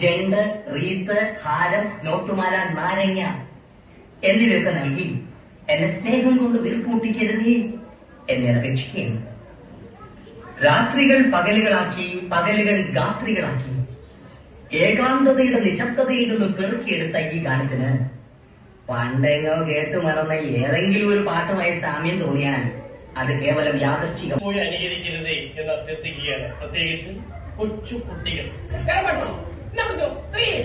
ചെണ്ട് wreath ഹാരം നോട്ടുമാല നാരങ്ങ എന്നിവയൊക്കെ നൽകി? എന്നെ സ്നേഹം കൊണ്ട് വീർപ്പൂട്ടിക്കരുതേ എന്നെ അപേക്ഷിക്കുകയാണ് രാത്രികൾ പകലുകളാക്കി പകലുകൾ രാത്രികളാക്കി ഏകാന്തതയുടെ നിശബ്ദതയിൽ നിന്ന് തീർക്കിയെടുത്ത ഈ ഗാനത്തിന് പണ്ടെങ്ങോ കേട്ട് മറന്ന ഏതെങ്കിലും ഒരു പാട്ടുമായി സാമ്യം തോന്നിയാൽ അത് കേവലം യാദർശികം അനുകരിക്കരുതേ എന്ന് അഭ്യർത്ഥിക്കുകയാണ് പ്രത്യേകിച്ച് കൊച്ചു കുട്ടികൾ.